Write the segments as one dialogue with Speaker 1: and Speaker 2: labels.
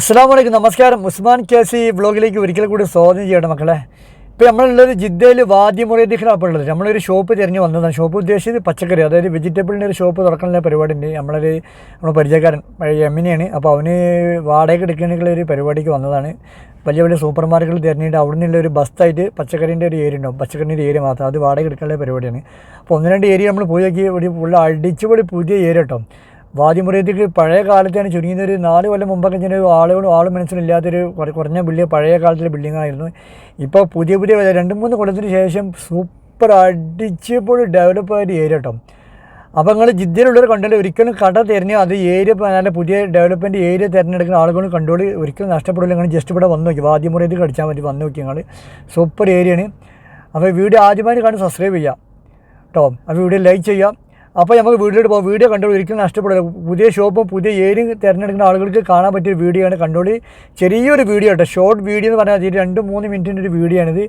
Speaker 1: അസ്സാം വലൈക്കും നമസ്കാരം. ഉസ്മാൻ കേസി വ്ളോഗിലേക്ക് ഒരിക്കൽ കൂടി സ്വാഗതം ചെയ്യണം മക്കളെ. ഇപ്പോൾ നമ്മളുള്ളത് ജിദ്ദയിൽ വാദ്യമുറയത്തിലാണ് അപ്പോൾ ഉള്ളത് നമ്മളൊരു ഷോപ്പ് തിരഞ്ഞ് വന്നതാണ്. ഷോപ്പ് ഉദ്ദേശിച്ചത് പച്ചക്കറി അതായത് വെജിറ്റബിളിന്റെ ഒരു ഷോപ്പ് തുറക്കാനുള്ള പരിപാടി ഉണ്ട്. നമ്മളൊരു നമ്മുടെ പരിചയക്കാരൻ എമ്മിനെയാണ്. അപ്പോൾ അവന് വാടക എടുക്കാനുള്ള ഒരു പരിപാടിക്ക് വന്നതാണ്. വലിയ വലിയ സൂപ്പർ മാർക്കറ്റിൽ തിരഞ്ഞിട്ട് അവിടെ നിന്നുള്ള ഒരു ബസ്സായിട്ട് പച്ചക്കറീന്റെ ഒരു ഏരിയ ഉണ്ടാവും. പച്ചക്കറിന്റെ ഏരിയ മാത്രം. അത് വാടക എടുക്കാനുള്ള പരിപാടിയാണ്. അപ്പോൾ ഒന്ന് രണ്ട് ഏരിയ നമ്മൾ പോയി നോക്കി. ഒരു ഫുള്ള് അടിച്ചുപൊളി പുതിയ ഏരിയ കേട്ടോ. വാദ്യമുറിയത്തേക്ക് പഴയ കാലത്താണ് ചുരുങ്ങിയത് ഒരു നാല് കൊല്ലം മുമ്പൊക്കെ ഒരു ആളുകളും ആളും മനസ്സിലില്ലാത്തൊരു കുറഞ്ഞ ബിൽഡിംഗ് പഴയ കാലത്തിലെ ബിൽഡിങ്ങായിരുന്നു. ഇപ്പോൾ പുതിയ പുതിയ രണ്ട് മൂന്ന് കൊല്ലത്തിന് ശേഷം സൂപ്പർ അടിച്ചപ്പോൾ ഡെവലപ്പ് ആയിട്ട് ഏരിയ കേട്ടോ അപ്പോൾ നിങ്ങൾ ജിദ്ദയിലുള്ളവർ കണ്ടാൽ ഒരിക്കലും കട തിരഞ്ഞ് അത് ഏരിയ നല്ല പുതിയ ഡെവലപ്മെന്റ് ഏരിയ തിരഞ്ഞെടുക്കുന്ന ആളുകൾ കണ്ടോളി ഒരിക്കലും നഷ്ടപ്പെടില്ല നിങ്ങൾ ജസ്റ്റ് ഇവിടെ വന്ന് നോക്കി. വാദ്യമുറിയത്തിൽ കടിച്ചാൽ മതി വന്ന് നോക്കി നിങ്ങൾ. സൂപ്പർ ഏരിയയാണ്. അപ്പോൾ വീഡിയോ ആദ്യമായിട്ട് കണ്ട് സബ്സ്ക്രൈബ് ചെയ്യാം കേട്ടോ അപ്പോൾ വീഡിയോ ലൈക്ക് ചെയ്യാം അപ്പോൾ നമുക്ക് വീഡിയോയിട്ട് പോകാം വീഡിയോ കണ്ടോളൂ. ഒരിക്കലും നഷ്ടപ്പെടില്ല പുതിയ ഷോപ്പും പുതിയ ഏരിയും തിരഞ്ഞെടുക്കുന്ന ആളുകൾക്ക് കാണാൻ പറ്റിയ വീഡിയോ ആണ്. കണ്ടോളി. ചെറിയൊരു വീഡിയോ കേട്ടോ ഷോർട്ട് വീഡിയോ എന്ന് പറഞ്ഞാൽ രണ്ട് മൂന്ന് മിനിറ്റിന്റെ ഒരു വീഡിയോ ആണിത്.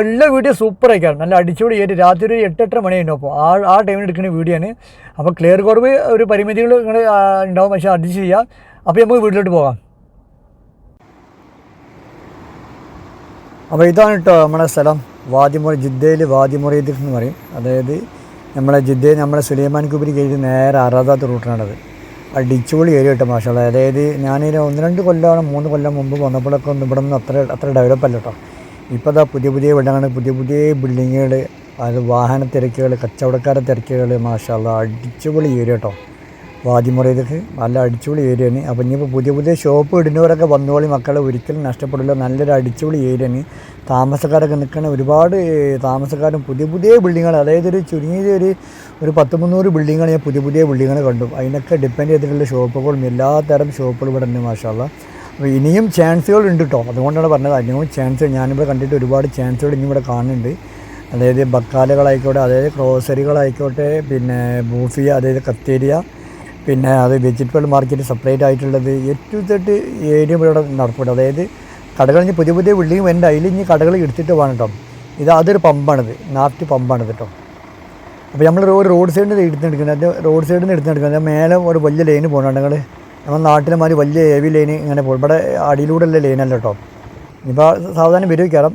Speaker 1: എല്ലാ വീഡിയോ സൂപ്പർ ആയിക്കാണ് നല്ല അടിച്ചുപൊളി ഏറ്റവും രാത്രി ഒരു എട്ട് എട്ടര മണിയുണ്ടോ അപ്പോൾ ആ ആ ടൈമിൽ എടുക്കുന്ന വീഡിയോ ആണ്. അപ്പോൾ ക്ലിയർ കുറവ് ഒരു പരിമിതികൾ ഇങ്ങനെ ഉണ്ടാവും പക്ഷേ അഡ്ജസ്റ്റ് ചെയ്യാം. അപ്പോൾ നമുക്ക് വീട്ടിലോട്ട് പോകാം. അപ്പോൾ ഇതാണ് കേട്ടോ നമ്മുടെ സ്ഥലം. വാദിമുറി ജിദ്ദയിൽ വാദിമുറി എന്ന് പറയും. അതായത് നമ്മളെ ജിദ്ദയിൽ നമ്മളെ സുലൈമാൻ കുബിരി കഴിഞ്ഞ് നേരെ അറാദാത്ത് റൂട്ടാണത് അടിച്ചുപൊളി ഏരിയ കേട്ടോ മാഷാള അതായത് ഞാനൊരു ഒന്ന് രണ്ട് കൊല്ലമാണ് മൂന്ന് കൊല്ലം മുമ്പ് വന്നപ്പോഴൊക്കെ ഒന്നും ഇവിടെ നിന്ന് അത്ര അത്ര ഡെവലപ്പ് അല്ല കേട്ടോ ഇപ്പോൾ അതാ പുതിയ പുതിയ വീടാണ് പുതിയ പുതിയ ബിൽഡിങ്ങുകൾ അത് വാഹന തിരക്കുകൾ കച്ചവടക്കാരെ തിരക്കുകൾ മാഷാള അടിച്ചുപൊളി ഏരിയ കേട്ടോ വാദിമുറയിലേക്ക് നല്ല അടിച്ചുപൊളി ഏരിയാണ് അപ്പോൾ ഇനിയിപ്പോൾ പുതിയ പുതിയ ഷോപ്പ് ഇടുന്നവരൊക്കെ വന്നോളി മക്കളെ ഒരിക്കലും നഷ്ടപ്പെടില്ല. നല്ലൊരു അടിച്ചുപൊളി ഏരിയാണ് താമസക്കാരൊക്കെ നിൽക്കണ ഒരുപാട് താമസക്കാരും പുതിയ പുതിയ ബിൽഡിങ്ങുകൾ അതായത് ഒരു ചുരുങ്ങിയ ഒരു ഒരു പത്ത് മുന്നൂറ് ബിൽഡിങ്ങുകൾ ഞാൻ പുതിയ പുതിയ ബിൽഡിങ്ങുകൾ കണ്ടു. അതിനൊക്കെ ഡിപ്പെൻഡ് ചെയ്തിട്ടുള്ള ഷോപ്പുകളും എല്ലാ തരം ഷോപ്പുകളും ഇവിടെ ഉണ്ട് മാഷാള്ള അപ്പോൾ ഇനിയും ചാൻസുകൾ ഉണ്ട് കേട്ടോ അതുകൊണ്ടാണ് പറഞ്ഞത് ഇനിയും ചാൻസ് ഞാനിവിടെ കണ്ടിട്ട് ഒരുപാട് ചാൻസുകൾ ഇനി ഇവിടെ കാണുന്നുണ്ട്. അതായത് ബക്കാലുകളായിക്കോട്ടെ അതായത് ക്രോസറികളായിക്കോട്ടെ പിന്നെ ബൂഫിയ അതായത് കത്തേരിയ പിന്നെ അത് വെജിറ്റബിൾ മാർക്കറ്റ് സെപ്പറേറ്റ് ആയിട്ടുള്ളത് ഏറ്റവും തെട്ട് ഏരിയ ഇവിടെ നടപ്പുണ്ട്. അതായത് കടകൾ ഇനി പുതിയ പുതിയ ബിൽഡിംഗ് വരുന്നുണ്ട്. അതിൽ ഇനി കടകൾ എടുത്തിട്ട് പോകണം കേട്ടോ. ഇത് അതൊരു പമ്പാണിത്. നാഫ്റ്റ് പമ്പാണിത് കേട്ടോ. അപ്പോൾ നമ്മൾ ഒരു റോഡ് സൈഡിൽ നിന്ന് എടുത്തെടുക്കുന്നത് അതിന്റെ റോഡ് സൈഡിൽ നിന്ന് എടുത്തെടുക്കുന്നത് മേലെ ഒരു വലിയ ലൈന് പോകണം. നമ്മുടെ നാട്ടിലെ മാതിരി വലിയ ഹെവി ലൈന് ഇങ്ങനെ പോകും. ഇവിടെ അടിയിലൂടെ ഉള്ള ലൈനല്ല കേട്ടോ. ഇപ്പോൾ സാധാരണ വരും കയറാം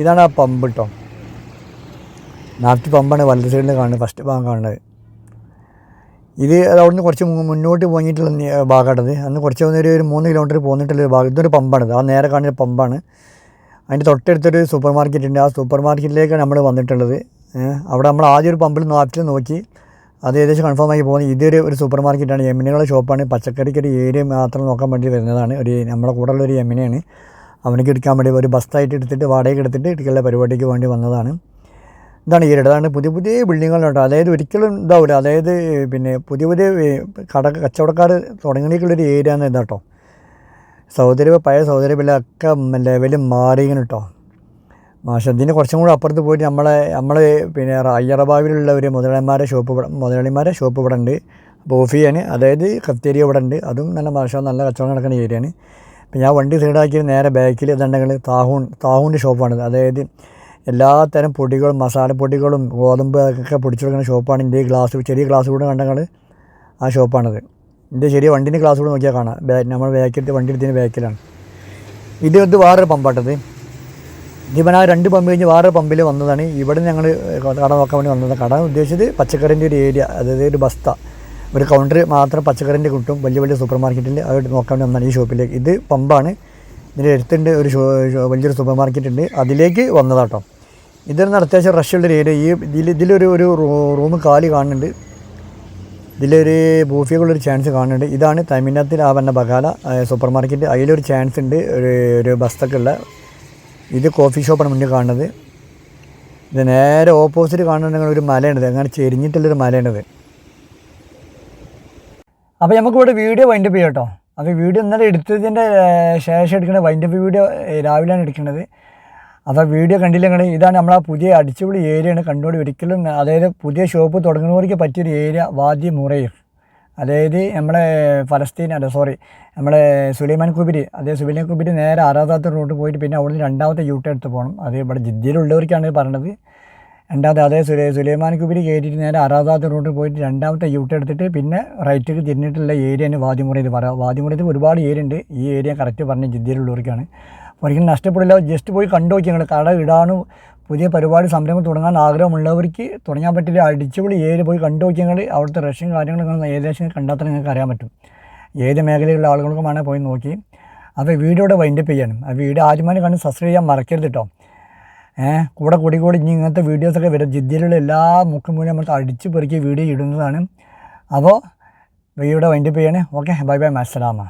Speaker 1: ഇതാണ് ആ പമ്പ് കേട്ടോ. നാഫ്റ്റ് പമ്പാണ് വലത് സൈഡിൽ കാണുന്നത്. ഫസ്റ്റ് ഭാഗം കാണുന്നത്. ഇത് അവിടുന്ന് കുറച്ച് മുന്നോട്ട് പോയിട്ടുള്ള ഭാഗമാണത് അന്ന് കുറച്ച് ഒരു ഒരു മൂന്ന് കിലോമീറ്റർ പോന്നിട്ടുള്ള ഭാഗം. ഇതൊരു പമ്പാണ്. ആ നേരെ കാണുന്ന പമ്പാണ്. അതിന്റെ തൊട്ടടുത്തൊരു സൂപ്പർ മാർക്കറ്റ് ഉണ്ട് ആ സൂപ്പർ മാർക്കറ്റിലേക്കാണ് നമ്മൾ വന്നിട്ടുള്ളത് അവിടെ നമ്മൾ ആദ്യം ഒരു പമ്പിൽ നാട്ടിൽ നോക്കി. അത് ഏകദേശം കൺഫേം ആയി പോകുന്നത് ഇതൊരു ഒരു സൂപ്പർ മാർക്കറ്റാണ് യമിനകളുടെ ഷോപ്പാണ്. പച്ചക്കറിക്ക് ഒരു ഏരിയ മാത്രം നോക്കാൻ വേണ്ടി വരുന്നതാണ്. ഒരു നമ്മുടെ കൂടെയുള്ള ഒരു യമിനയാണ്. അവനക്ക് എടുക്കാൻ വേണ്ടി ഒരു ബസ്സായിട്ട് എടുത്തിട്ട് വാടകയ്ക്ക് എടുത്തിട്ട് ഇടുക്കിയുള്ള പരിപാടിക്ക് വേണ്ടി വന്നതാണ്. ഇതാണ് ഈ അതാണ് പുതിയ പുതിയ ബിൽഡിങ്ങുകളുണ്ട്. അതായത് ഒരിക്കലും ഇതാവില്ല അതായത് പിന്നെ പുതിയ പുതിയ കട കച്ചവടക്കാർ തുടങ്ങിയിട്ടുള്ളൊരു ഏരിയ എന്ന് ഇതാട്ടോ. സൗദര്യ പഴയ സൗദി ഒക്കെ ലെവലിൽ മാറിയിങ്ങനെ കേട്ടോ മാഷ ഇതിന് കുറച്ചും കൂടെ അപ്പുറത്ത് പോയിട്ട് നമ്മളെ നമ്മൾ പിന്നെ അയ്യറബാവിലുള്ള ഒരു മുതലാളിമാരെ ഷോപ്പ് ഇവിടെ മുതലാളിമാരെ ഷോപ്പ് ഇവിടെ ഉണ്ട് ബോഫിയാണ് അതായത് കത്തേരി ഇവിടെ ഉണ്ട് അതും നല്ല മാഷ നല്ല കച്ചവടം നടക്കുന്ന ഏരിയയാണ്. ഇപ്പം ഞാൻ വണ്ടി സൈഡാക്കി നേരെ ബാക്കിൽ ഇതുണ്ടെങ്കിൽ താഹൂൺ താഹൂന്റെ ഷോപ്പാണ് അതായത് എല്ലാ തരം പൊടികളും മസാലപ്പൊടികളും ഗോതമ്പ് അതൊക്കെ പൊടിച്ചു കൊടുക്കുന്ന ഷോപ്പാണ് എന്റെ ഗ്ലാസ് ചെറിയ ഗ്ലാസ് കൂടെ കണ്ടങ്ങൾ ആ ഷോപ്പാണത്. എന്റെ ചെറിയ വണ്ടിന്റെ ഗ്ലാസ് കൂടെ നോക്കിയാൽ കാണാം. നമ്മൾ ബാക്കിൽ വണ്ടി എടുത്തതിന് ബാക്കിലാണ് ഇത് ഇത് വേറൊരു പമ്പാട്ടത്. ഇതിപ്പോൾ ആ രണ്ട് പമ്പ് കഴിഞ്ഞ് വേറൊരു പമ്പിൽ വന്നതാണ്. ഇവിടെ ഞങ്ങൾ കട നോക്കാൻ വേണ്ടി വന്നത് കട ഉദ്ദേശിച്ചത് പച്ചക്കറിന്റെ ഒരു ഏരിയ അതായത് ഒരു ബസ്ത. ഒരു കൗണ്ടർ മാത്രം പച്ചക്കറിന്റെ കിട്ടും. വലിയ വലിയ സൂപ്പർ മാർക്കറ്റിൽ അത് നോക്കാൻ വേണ്ടി വന്നതാണ് ഈ ഷോപ്പിലേക്ക്. ഇത് പമ്പാണ്. ഇതിന്റെ അടുത്തുണ്ട് ഒരു വലിയൊരു സൂപ്പർ മാർക്കറ്റ് ഉണ്ട്. അതിലേക്ക് വന്നതാട്ടോ. ഇതൊരു അത്യാവശ്യം റഷുള്ളൊരു ഏരിയ ഈ ഇതിൽ ഇതിലൊരു ഒരു റൂം കാലി കാണുന്നുണ്ട്. ഇതിലൊരു ബൂഫിയൊക്കെയുള്ളൊരു ചാൻസ് കാണുന്നുണ്ട്. ഇതാണ് തമിഴ്നാട്ടിൽ ആ വന്ന ബഗാല സൂപ്പർ മാർക്കറ്റ് അതിലൊരു ചാൻസ് ഉണ്ട്. ഒരു ഒരു ബസ്സൊക്കെ ഉള്ള. ഇത് കോഫി ഷോപ്പാണ് മുന്നിൽ കാണുന്നത്. ഇത് നേരെ ഓപ്പോസിറ്റ് കാണുന്നുണ്ടെങ്കിൽ ഒരു മലയാണിത് അങ്ങനെ ചെരിഞ്ഞിട്ടുള്ളൊരു മലയാണിത് അപ്പോൾ നമുക്കിവിടെ വീഡിയോ വൈൻഡപ്പ് ചെയ്യാം കേട്ടോ. അപ്പോൾ വീഡിയോ ഇന്നലെ എടുത്തതിന്റെ ശേഷം എടുക്കുന്ന വൈൻഡപ്പ് വീഡിയോ രാവിലെയാണ് എടുക്കുന്നത്. അപ്പോൾ വീഡിയോ കണ്ടില്ലെങ്കിൽ ഇതാണ് നമ്മൾ ആ പുതിയ അടിച്ചുപൊളി ഏരിയയാണ് കണ്ടുകൊണ്ട് ഒരിക്കലും അതായത് പുതിയ ഷോപ്പ് തുടങ്ങുന്നവർക്ക് പറ്റിയൊരു ഏരിയ വാദ്യ മുറയിൽ. അതായത് നമ്മുടെ ഫലസ്തീൻ അല്ല സോറി നമ്മുടെ സുലൈമാൻ കുബിരി അതായത് സുലൈമാൻ കുബിരി നേരെ ആരാധാത്ത റോഡ് പോയിട്ട് പിന്നെ അവിടുന്ന് രണ്ടാമത്തെ യൂട്ട് എടുത്ത് പോകണം. അത് ഇവിടെ ജിദ്ദയിലുള്ളവർക്കാണ് പറഞ്ഞത് രണ്ടാമത്തെ അതേ സുലൈ സുലൈമാൻ കുബിരി കയറ്റിയിട്ട് നേരെ ആരാധാത്ത റോഡ് പോയിട്ട് രണ്ടാമത്തെ യൂട്ട് എടുത്തിട്ട് പിന്നെ റൈറ്റിൽ തിരിഞ്ഞിട്ടുള്ള ഏരിയ തന്നെ വാദിമുറയിൽ പറയാം വാദിമുറയിൽ ഒരുപാട് ഏരിയ ഉണ്ട്. ഈ ഏരിയ കറക്റ്റ് പറഞ്ഞ ജിദ്ദയിലുള്ളവർക്കാണ്. ഒരിക്കലും നഷ്ടപ്പെടില്ല. ജസ്റ്റ് പോയി കണ്ടു നോക്കി ഞങ്ങൾ കട ഇടാനും പുതിയ പരിപാടി സംരംഭം തുടങ്ങാൻ ആഗ്രഹമുള്ളവർക്ക് തുടങ്ങാൻ പറ്റില്ല. അടിച്ചുപൊളി ഏരിയ പോയി കണ്ടു നോക്കി ഞങ്ങൾ അവിടുത്തെ റഷ്യൻ കാര്യങ്ങളൊക്കെ ഏകദേശം കണ്ടാൽ തന്നെ നിങ്ങൾക്ക് അറിയാൻ പറ്റും. ഏത് മേഖലയിലുള്ള ആളുകൾക്കും വേണേൽ പോയി നോക്കി. അപ്പോൾ വീടോടെ വൈൻഡപ്പ് ചെയ്യണം. ആ വീഡിയോ ആദ്യമായി കണ്ട് സബ്സ്ക്രൈബ് ചെയ്യാൻ മറക്കരുത് കേട്ടോ ഏഹ് കൂടെ കൂടി കൂടി ഇനി ഇങ്ങനത്തെ വീഡിയോസൊക്കെ വരും. ജിദ്ദയിലുള്ള എല്ലാ മുക്കും മൂലം നമ്മൾ അടിച്ചു പെറുക്കി വീഡിയോ ഇടുന്നതാണ്. അപ്പോൾ വീടോടെ വൈൻഡപ്പ് ചെയ്യണേ. Okay bye bye അസ്സലാമ